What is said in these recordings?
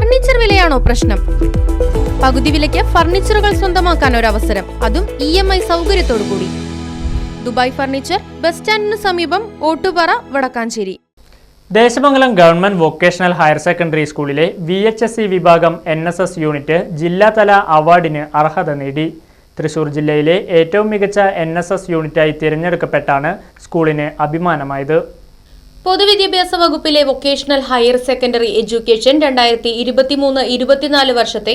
Furniture വിലയാണോ പ്രശ്നം? പകുതി വിലയ്ക്ക് ഫർണിച്ചറുകൾ സ്വന്തമാക്കാൻ ഒരു അവസരം അതും ഇ എം ഐ സൗകര്യത്തോടു കൂടി ദുബായ് ഫർണിച്ചർ ബസ് സ്റ്റാൻഡിന് സമീപം Ottupara Vadakkanchery. Desamangalam government vocational higher secondary സ്കൂളിലെ വി എച്ച് എസ് സി വിഭാഗം എൻ എസ് എസ് യൂണിറ്റ് ജില്ലാതല അവാർഡിന് അർഹത നേടി. തൃശൂർ ജില്ലയിലെ ഏറ്റവും മികച്ച എൻ എസ് എസ് യൂണിറ്റായി തിരഞ്ഞെടുക്കപ്പെട്ടാണ് സ്കൂളിന് അഭിമാനമായത്. പൊതുവിദ്യാഭ്യാസ വകുപ്പിലെ വൊക്കേഷണൽ ഹയർ സെക്കൻഡറി എഡ്യൂക്കേഷൻ രണ്ടായിരത്തി ഇരുപത്തിമൂന്ന് ഇരുപത്തിനാല് വർഷത്തെ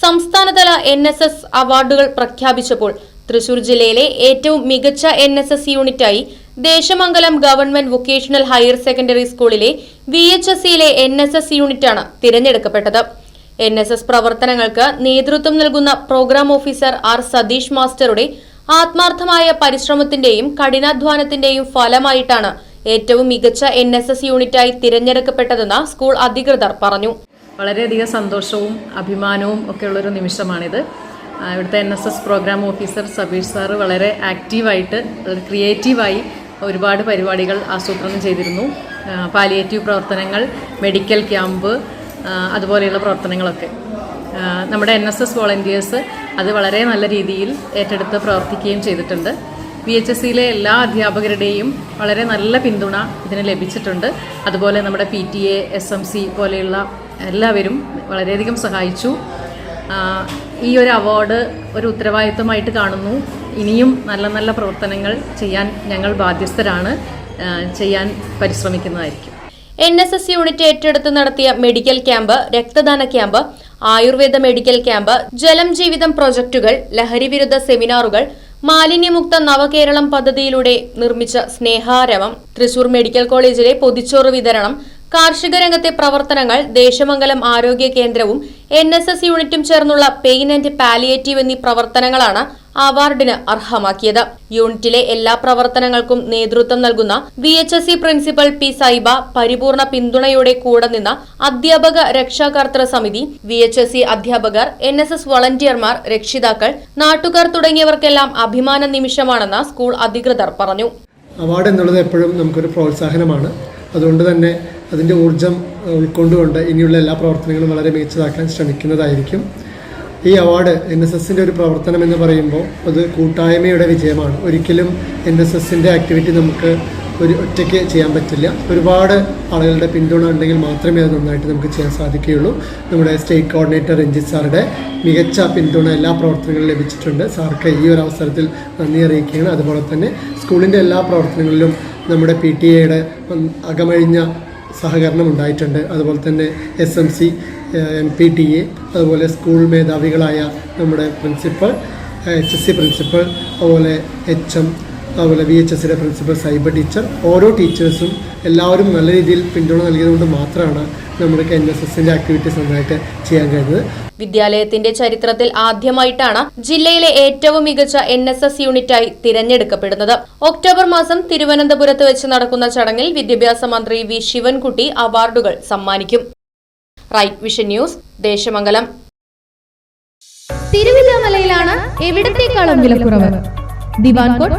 സംസ്ഥാനതല എൻ എസ് എസ് അവാർഡുകൾ പ്രഖ്യാപിച്ചപ്പോൾ തൃശൂർ ജില്ലയിലെ ഏറ്റവും മികച്ച N S S യൂണിറ്റായി Desamangalam government vocational higher secondary സ്കൂളിലെ വി എച്ച് എസ് സിയിലെ എൻ എസ് എസ് യൂണിറ്റാണ് തിരഞ്ഞെടുക്കപ്പെട്ടത്. എൻ എസ് എസ് പ്രവർത്തനങ്ങൾക്ക് നേതൃത്വം നൽകുന്ന പ്രോഗ്രാം ഓഫീസർ ആർ സതീഷ് മാസ്റ്ററുടെ ആത്മാർത്ഥമായ പരിശ്രമത്തിന്റെയും കഠിനാധ്വാനത്തിന്റെയും ഫലമായിട്ടാണ് ഏറ്റവും മികച്ച എൻ എസ് എസ് യൂണിറ്റായി തിരഞ്ഞെടുക്കപ്പെട്ടതെന്ന് സ്കൂൾ അധികൃതർ പറഞ്ഞു. വളരെയധികം സന്തോഷവും അഭിമാനവും ഒക്കെ ഉള്ളൊരു നിമിഷമാണിത് ഇവിടുത്തെ N S S program officer Sabeesh sir വളരെ ആക്റ്റീവായിട്ട് ക്രിയേറ്റീവായി ഒരുപാട് പരിപാടികൾ ആസൂത്രണം ചെയ്തിരുന്നു. പാലിയേറ്റീവ് പ്രവർത്തനങ്ങൾ മെഡിക്കൽ ക്യാമ്പ് അതുപോലെയുള്ള പ്രവർത്തനങ്ങളൊക്കെ. നമ്മുടെ എൻ എസ് എസ് വോളണ്ടിയേഴ്സ് അത് വളരെ നല്ല രീതിയിൽ ഏറ്റെടുത്ത് പ്രവർത്തിക്കുകയും ചെയ്തിട്ടുണ്ട്. വി എച്ച് എസ് സിയിലെ എല്ലാ അധ്യാപകരുടെയും വളരെ നല്ല പിന്തുണ ഇതിന് ലഭിച്ചിട്ടുണ്ട്. അതുപോലെ നമ്മുടെ P T A S M C പോലെയുള്ള എല്ലാവരും വളരെയധികം സഹായിച്ചു. ഈ ഒരു അവാർഡ് ഒരു ഉത്തരവാദിത്വമായിട്ട് കാണുന്നു. ഇനിയും നല്ല നല്ല പ്രവർത്തനങ്ങൾ ചെയ്യാൻ ഞങ്ങൾ ബാധ്യസ്ഥരാണ്. ചെയ്യാൻ പരിശ്രമിക്കുന്നതായിരിക്കും. എൻ എസ് എസ് യൂണിറ്റ് ഏറ്റെടുത്ത് നടത്തിയ മെഡിക്കൽ ക്യാമ്പ് രക്തദാന ക്യാമ്പ് ആയുർവേദ മെഡിക്കൽ ക്യാമ്പ് ജലം ജീവിതം പ്രൊജക്ടുകൾ ലഹരിവിരുദ്ധ സെമിനാറുകൾ മാലിന്യമുക്ത നവകേരളം പദ്ധതിയിലൂടെ നിർമ്മിച്ച സ്നേഹാരവം തൃശൂർ മെഡിക്കൽ കോളേജിലെ പൊതിച്ചോറ് വിതരണം കാർഷിക രംഗത്തെ പ്രവർത്തനങ്ങൾ ദേശമംഗലം ആരോഗ്യ കേന്ദ്രവും എൻ യൂണിറ്റും ചേർന്നുള്ള പെയിൻ ആൻഡ് പാലിയേറ്റീവ് എന്നീ പ്രവർത്തനങ്ങളാണ് അവാർഡിന് അർഹമാക്കിയത്. യൂണിറ്റിലെ എല്ലാ പ്രവർത്തനങ്ങൾക്കും നേതൃത്വം നൽകുന്ന V H S C principal P Saiba പരിപൂർണ പിന്തുണയോടെ കൂടെ നിന്ന അധ്യാപക രക്ഷാകർത്തൃ സമിതി വി എച്ച് എസ് സി അധ്യാപകർ എൻ എസ് എസ് വളണ്ടിയർമാർ രക്ഷിതാക്കൾ നാട്ടുകാർ തുടങ്ങിയവർക്കെല്ലാം അഭിമാന നിമിഷമാണെന്ന് സ്കൂൾ അധികൃതർ പറഞ്ഞു. അവാർഡ് എന്നുള്ളത് എപ്പോഴും നമുക്കൊരു പ്രോത്സാഹനമാണ്. അതുകൊണ്ട് തന്നെ അതിന്റെ ഊർജം ഉൾക്കൊണ്ടുകൊണ്ട് ഇനിയുള്ള എല്ലാ പ്രവർത്തനങ്ങളും വളരെ മികച്ചതാക്കാൻ ശ്രമിക്കുന്നതായിരിക്കും. ഈ അവാർഡ് എൻ എസ് എസിന്റെ ഒരു പ്രവർത്തനം എന്ന് പറയുമ്പോൾ അത് കൂട്ടായ്മയുടെ വിജയമാണ്. ഒരിക്കലും എൻ എസ് എസിന്റെ ആക്ടിവിറ്റി നമുക്ക് ഒരു ഒറ്റയ്ക്ക് ചെയ്യാൻ പറ്റില്ല. ഒരുപാട് ആളുകളുടെ പിന്തുണ ഉണ്ടെങ്കിൽ മാത്രമേ അത് നന്നായിട്ട് നമുക്ക് ചെയ്യാൻ സാധിക്കുകയുള്ളൂ. നമ്മുടെ സ്റ്റേറ്റ് കോർഡിനേറ്റർ രഞ്ജിത്ത് സാറുടെ മികച്ച പിന്തുണ എല്ലാ പ്രവർത്തനങ്ങളിലും ലഭിച്ചിട്ടുണ്ട്. സാർക്ക് ഈ ഒരു അവസരത്തിൽ നന്ദി അറിയിക്കുകയാണ്. അതുപോലെ തന്നെ സ്കൂളിന്റെ എല്ലാ പ്രവർത്തനങ്ങളിലും നമ്മുടെ പി ടി എയുടെ അകമഴിഞ്ഞ സഹകരണം ഉണ്ടായിട്ടുണ്ട്. അതുപോലെ തന്നെ S M C M P T A അതുപോലെ സ്കൂൾ മേധാവികളായ നമ്മുടെ principal H S C principal അതുപോലെ എച്ച് എം അതുപോലെ വി എച്ച് എസിലെ പ്രിൻസിപ്പൽ സൈബർ ടീച്ചർ ഓരോ ടീച്ചേഴ്സും എല്ലാവരും നല്ല രീതിയിൽ പിന്തുണ നൽകിയതുകൊണ്ട് മാത്രമാണ് നമുക്ക് എൻ എസ് എസിന്റെ ആക്ടിവിറ്റീസ് നന്നായിട്ട് ചെയ്യാൻ കഴിഞ്ഞത്. വിദ്യാലയത്തിന്റെ ചരിത്രത്തിൽ ആദ്യമായിട്ടാണ് ജില്ലയിലെ ഏറ്റവും മികച്ച എൻ എസ് എസ് യൂണിറ്റായി തിരഞ്ഞെടുക്കപ്പെടുന്നത്. ഒക്ടോബർ മാസം തിരുവനന്തപുരത്ത് വെച്ച് നടക്കുന്ന ചടങ്ങിൽ വിദ്യാഭ്യാസ മന്ത്രി വി ശിവൻകുട്ടി അവാർഡുകൾ സമ്മാനിക്കും. Right vision news Desamangalam. തിരുവില്ലാമലയിലാണ് എവിടത്തേക്കാളും വിലക്കുറവ്. Divan cot